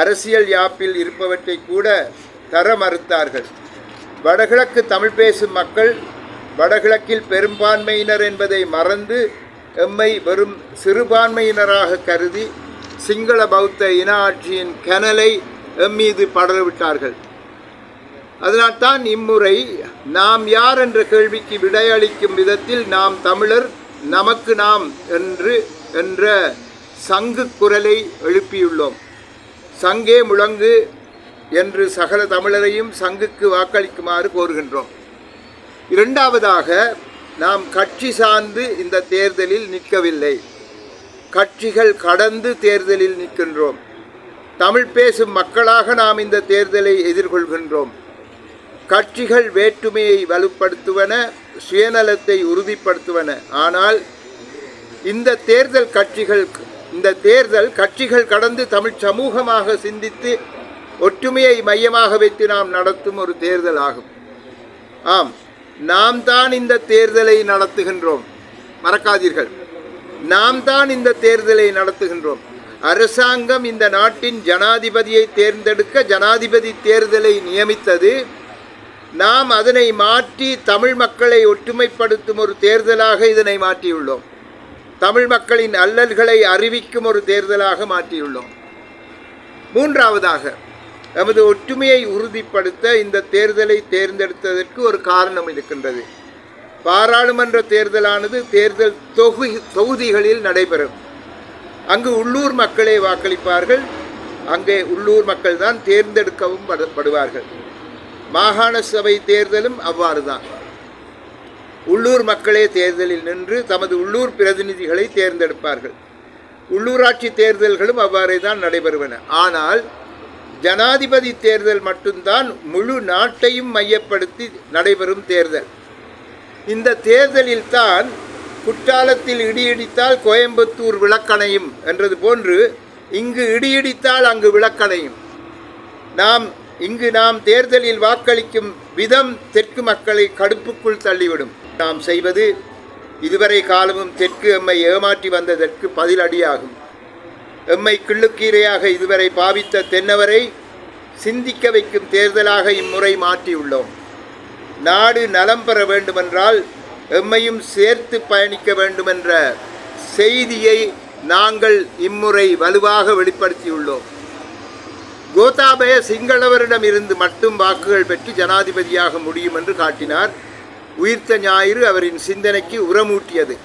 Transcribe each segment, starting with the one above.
அரசியல் யாப்பில் இருப்பவற்றை கூட தர மறுத்தார்கள். வடகிழக்கு தமிழ் பேசும் மக்கள் வடகிழக்கில் பெரும்பான்மையினர் என்பதை மறந்து எம்மை வெறும் சிறுபான்மையினராக கருதி சிங்கள பௌத்த இன ஆட்சியின் கனலை எம்மீது படரவிட்டார்கள். அதனால்தான் இம்முறை நாம் யார் என்ற கேள்விக்கு விடையளிக்கும் விதத்தில் நாம் தமிழர் நமக்கு நாம் என்று என்ற சங்கு குரலை எழுப்பியுள்ளோம். சங்கே முழங்கு என்று சகல தமிழரையும் சங்குக்கு வாக்களிக்குமாறு கோருகின்றோம். இரண்டாவதாக நாம் கட்சி சார்ந்து இந்த தேர்தலில் நிற்கவில்லை. கட்சிகள் கடந்து தேர்தலில் நிற்கின்றோம். தமிழ் பேசும் மக்களாக நாம் இந்த தேர்தலை எதிர்கொள்கின்றோம். கட்சிகள் வேற்றுமையை வலுப்படுத்துவன சுயநலத்தை உறுதிப்படுத்துவன. ஆனால் இந்த தேர்தல் கட்சிகள் இந்த தேர்தல் கட்சிகள் கடந்து தமிழ் சமூகமாக சிந்தித்து ஒற்றுமையை மையமாக வைத்து நாம் நடத்தும் ஒரு தேர்தல் ஆகும். ஆம் நாம் தான் இந்த தேர்தலை நடத்துகின்றோம். மறக்காதீர்கள். நாம் தான் இந்த தேர்தலை நடத்துகின்றோம். அரசாங்கம் இந்த நாட்டின் ஜனாதிபதியை தேர்ந்தெடுக்க ஜனாதிபதி தேர்தலை நியமித்தது. நாம் அதனை மாற்றி தமிழ் மக்களை ஒற்றுமைப்படுத்தும் ஒரு தேர்தலாக இதனை மாற்றியுள்ளோம். தமிழ் மக்களின் அல்லல்களை அறிவிக்கும் ஒரு தேர்தலாக மாற்றியுள்ளோம். மூன்றாவதாக நமது ஒற்றுமையை உறுதிப்படுத்த இந்த தேர்தலை தேர்ந்தெடுத்ததற்கு ஒரு காரணம் இருக்கின்றது. பாராளுமன்ற தேர்தலானது தேர்தல் தொகு தொகுதிகளில் நடைபெறும். அங்கு உள்ளூர் மக்களே வாக்களிப்பார்கள். அங்கே உள்ளூர் மக்கள் தான் தேர்ந்தெடுக்கவும் படப்படுவார்கள் மாகாண சபை தேர்தலும் அவ்வாறு தான் உள்ளூர் மக்களே தேர்தலில் நின்று தமது உள்ளூர் பிரதிநிதிகளை தேர்ந்தெடுப்பார்கள். உள்ளூராட்சி தேர்தல்களும் அவ்வாறே தான் நடைபெறுவன. ஆனால் ஜனாதிபதி தேர்தல் மட்டும்தான் முழு நாட்டையும் மையப்படுத்தி நடைபெறும் தேர்தல். இந்த தேர்தலில் தான் குற்றாலத்தில் இடியிடித்தால் கோயம்புத்தூர் விளக்கணையும் என்றது போன்று இங்கு இடியிடித்தால் அங்கு விளக்கணையும். நாம் இங்கு நாம் தேர்தலில் வாக்களிக்கும் விதம் தெற்கு மக்களை கடுப்புக்குள் தள்ளிவிடும். நாம் செய்வது இதுவரை காலமும் தெற்கு எம்மை ஏமாற்றி வந்ததற்கு பதிலடியாகும். எம்மை கிள்ளுக்கீரையாக இதுவரை பாவித்த தென்னவரை சிந்திக்க வைக்கும் தேர்தலாக இம்முறை மாற்றியுள்ளோம். நாடு நலம் பெற வேண்டுமென்றால் எம்மையும் சேர்த்து பயணிக்க வேண்டுமென்ற செய்தியை நாங்கள் இம்முறை வலுவாக வெளிப்படுத்தியுள்ளோம். கோத்தாபய சிங்களவரிடம் இருந்து மட்டும் வாக்குகள் பெற்று ஜனாதிபதியாக முடியும் என்று காட்டினார் உயிர்த்த ஞாயிறு அவரின் சிந்தனைக்கு உரமூட்டியது.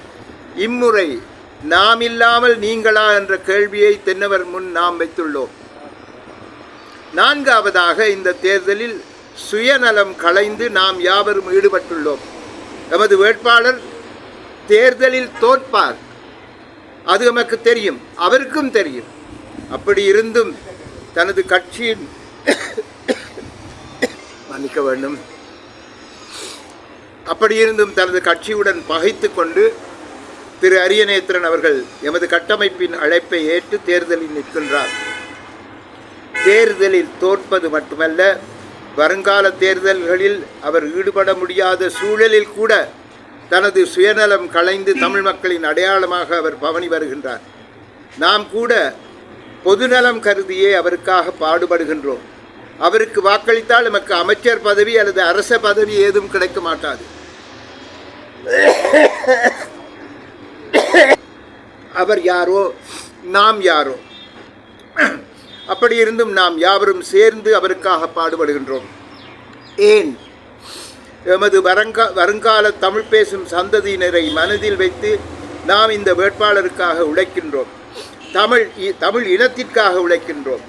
இம்முறை நாம் இல்லாமல் நீங்களா என்ற கேள்வியை தென்னவர் முன் நாம் வைத்துள்ளோம். நான்காவதாக இந்த தேர்தலில் சுயநலம் களைந்து நாம் யாவரும் ஈடுபட்டுள்ளோம். எமது வேட்பாளர் தேர்தலில் தோற்பார். அது நமக்கு தெரியும் அவருக்கும் தெரியும். அப்படி இருந்தும் தனது கட்சியின் மன்னிக்க வேண்டும். அப்படி இருந்தும் தனது கட்சியுடன் பகைத்து கொண்டு திரு அரியநேத்திரன் அவர்கள் எமது கட்டமைப்பின் அழைப்பை ஏற்று தேர்தலில் நிற்கின்றார். தேர்தலில் தோற்பது மட்டுமல்ல வருங்கால தேர்தல்களில் அவர் ஈடுபட முடியாத சூழலில் கூட தனது சுயநலம் களைந்து தமிழ் மக்களின் அடையாளமாக அவர் பவனி வருகின்றார். நாம் கூட பொதுநலம் கருதியே அவருக்காக பாடுபடுகின்றோம். அவருக்கு வாக்களித்தால் நமக்கு அமைச்சர் பதவி அல்லது அரச பதவி ஏதும் கிடைக்க மாட்டாது. அவர் யாரோ? நாம் யாரோ? அப்படி இருந்தும் நாம் யாவரும் சேர்ந்து அவருக்காக பாடுபடுகின்றோம். ஏன்? எமது வருங்கா வருங்கால தமிழ் பேசும் சந்ததியினரை மனதில் வைத்து நாம் இந்த வேட்பாளருக்காக உழைக்கின்றோம். தமிழ் இ- தமிழ் இனத்திற்காக உழைக்கின்றோம்.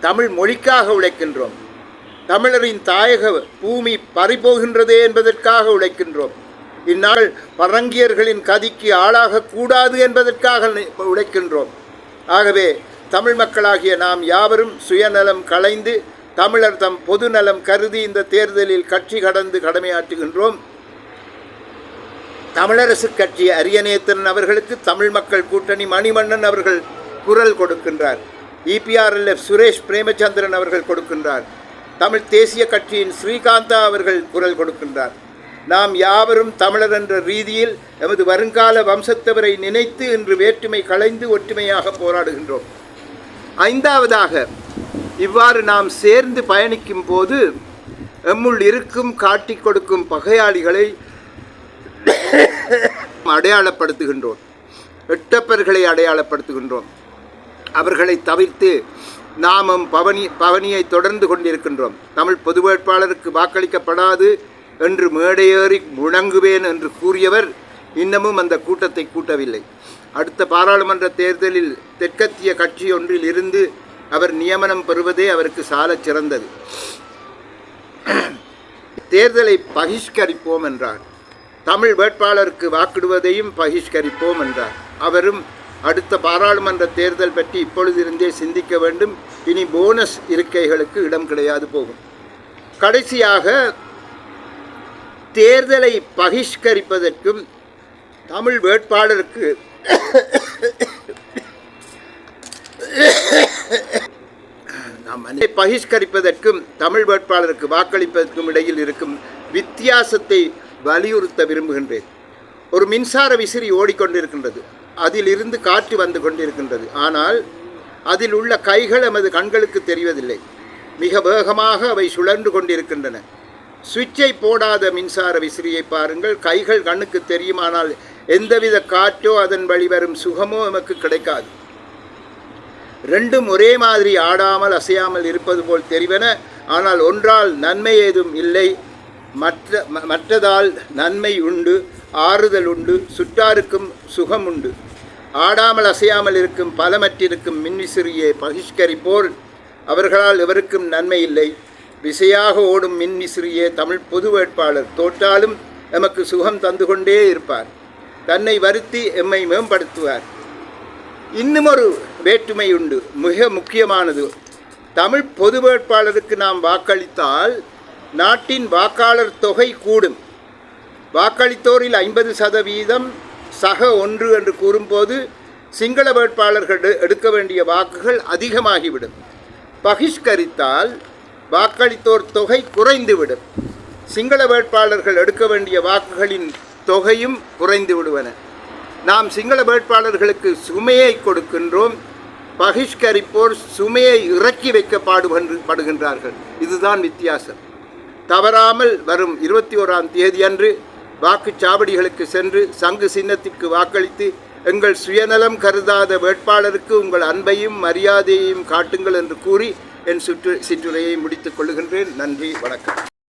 தமிழ் மொழிக்காக உழைக்கின்றோம். தமிழரின் தாயக பூமி பறிபோகின்றதே என்பதற்காக உழைக்கின்றோம். இந்நாள் பரங்கியர்களின் கதிக்கு ஆளாகக்கூடாது என்பதற்காக உழைக்கின்றோம். ஆகவே தமிழ் மக்களாகிய நாம் யாவரும் சுயநலம் களைந்து தமிழர் தம் பொதுநலம் கருதி இந்த தேர்தலில் கட்சி கடந்து கடமையாற்றுகின்றோம். தமிழரசு கட்சி அரியநேத்தன் அவர்களுக்கு தமிழ் மக்கள் கூட்டணி மணிமன்னன் அவர்கள் குரல் கொடுக்கின்றார். இபிஆர்எல்எஃப் சுரேஷ் பிரேமச்சந்திரன் அவர்கள் கொடுக்கின்றார். தமிழ் தேசிய கட்சியின் ஸ்ரீகாந்தா அவர்கள் குரல் கொடுக்கின்றார். நாம் யாவரும் தமிழர் என்ற ரீதியில் எமது வருங்கால வம்சத்தவரை நினைத்து இன்று வேற்றுமை களைந்து ஒற்றுமையாக போராடுகின்றோம். ஐந்தாவதாக இவ்வாறு நாம் சேர்ந்து பயணிக்கும் போது எம்முள் இருக்கும் காட்டிக் கொடுக்கும் பகையாளிகளை அடையாளப்படுத்துகின்றோம். எட்டப்பர்களை அடையாளப்படுத்துகின்றோம். அவர்களை தவிர்த்து நாமும் பவனி பவனியை தொடர்ந்து கொண்டிருக்கின்றோம். தமிழ் பொது வேட்பாளருக்கு வாக்களிக்கப்படாது என்று மேடையேறி முழங்குவேன் என்று கூறியவர் இன்னமும் அந்த கூட்டத்தை கூட்டவில்லை. அடுத்த பாராளுமன்ற தேர்தலில் தெற்கத்திய கட்சி ஒன்றில் இருந்து அவர் நியமனம் பெறுவதே அவருக்கு சாலச் சிறந்தது. தேர்தலை பகிஷ்கரிப்போம் என்றார். தமிழ் வேட்பாளருக்கு வாக்கிடுவதையும் பகிஷ்கரிப்போம் என்றார். அவரும் அடுத்த பாராளுமன்ற தேர்தல் பற்றி இப்பொழுதிருந்தே சிந்திக்க வேண்டும். இனி போனஸ் இருக்கைகளுக்கு இடம் கிடையாது போகும். கடைசியாக தேர்தலை பகிஷ்கரிப்பதற்கும் தமிழ் வேட்பாளருக்கு நாம் பகிஷ்கரிப்பதற்கும் தமிழ் வேட்பாளருக்கு வாக்களிப்பதற்கும் இடையில் இருக்கும் வித்தியாசத்தை வலியுறுத்த விரும்புகின்றேன். ஒரு மின்சார விசிறி ஓடிக்கொண்டிருக்கின்றது. அதிலிருந்து காற்று வந்து கொண்டிருக்கின்றது. ஆனால் அதில் உள்ள கைகள் எமது கண்களுக்கு தெரிவதில்லை. மிக வேகமாக அவை சுழன்று கொண்டிருக்கின்றன. சுவிட்சை போடாத மின்சார விசிறியை பாருங்கள். கைகள் கண்ணுக்கு தெரியுமானால் எந்தவித காற்றோ அதன் வழி வரும் சுகமோ எமக்கு கிடைக்காது. ரெண்டும் ஒரே மாதிரி ஆடாமல் அசையாமல் இருப்பது போல் தெரிவன ஆனால் ஒன்றால் நன்மை ஏதும் இல்லை. மற்ற மற்றதால் நன்மை உண்டு ஆறுதல் உண்டு சுற்றாருக்கும் சுகம் உண்டு ஆடாமல் அசையாமல் இருக்கும் பலமற்றிருக்கும் மின்விசிறியை பகிஷ்கரிப்போர். அவர்களால் எவருக்கும் நன்மை இல்லை. விசையாக ஓடும் மின்விசிறியே தமிழ் பொது வேட்பாளர். தோற்றாலும் எமக்கு சுகம் தந்து கொண்டே இருப்பார். தன்னை வருத்தி எம்மை மேம்படுத்துவார். இன்னும் ஒரு வேற்றுமை உண்டு. மிக முக்கியமானது. தமிழ் பொது வேட்பாளருக்கு நாம் வாக்களித்தால் நாட்டின் வாக்காளர் தொகை கூடும். வாக்களித்தோரில் ஐம்பது சதவீதம் சக ஒன்று என்று கூறும்போது சிங்கள வேட்பாளர்கள் எடுக்க வேண்டிய வாக்குகள் அதிகமாகிவிடும். பகிஷ்கரித்தால் வாக்களித்தோர் தொகை குறைந்துவிடும். சிங்கள வேட்பாளர்கள் எடுக்க வேண்டிய வாக்குகளின் தொகையும் குறைந்து விடுவன நாம் சிங்கள வேட்பாளர்களுக்கு சுமையை கொடுக்கின்றோம். பகிஷ்கரிப்போர் சுமையை இறக்கி வைக்க பாடுபடுகின்றார்கள் படுகின்றார்கள். இதுதான் வித்தியாசம். தவறாமல் வரும் இருபத்தி ஓராம் தேதி அன்று வாக்குச்சாவடிகளுக்கு சென்று சங்கு சின்னத்திற்கு வாக்களித்து எங்கள் சுயநலம் கருதாத வேட்பாளருக்கு உங்கள் அன்பையும் மரியாதையையும் காட்டுங்கள் என்று கூறி என் சுற்று சிற்றுரையை முடித்துக் கொள்கின்றேன் நன்றி வணக்கம்.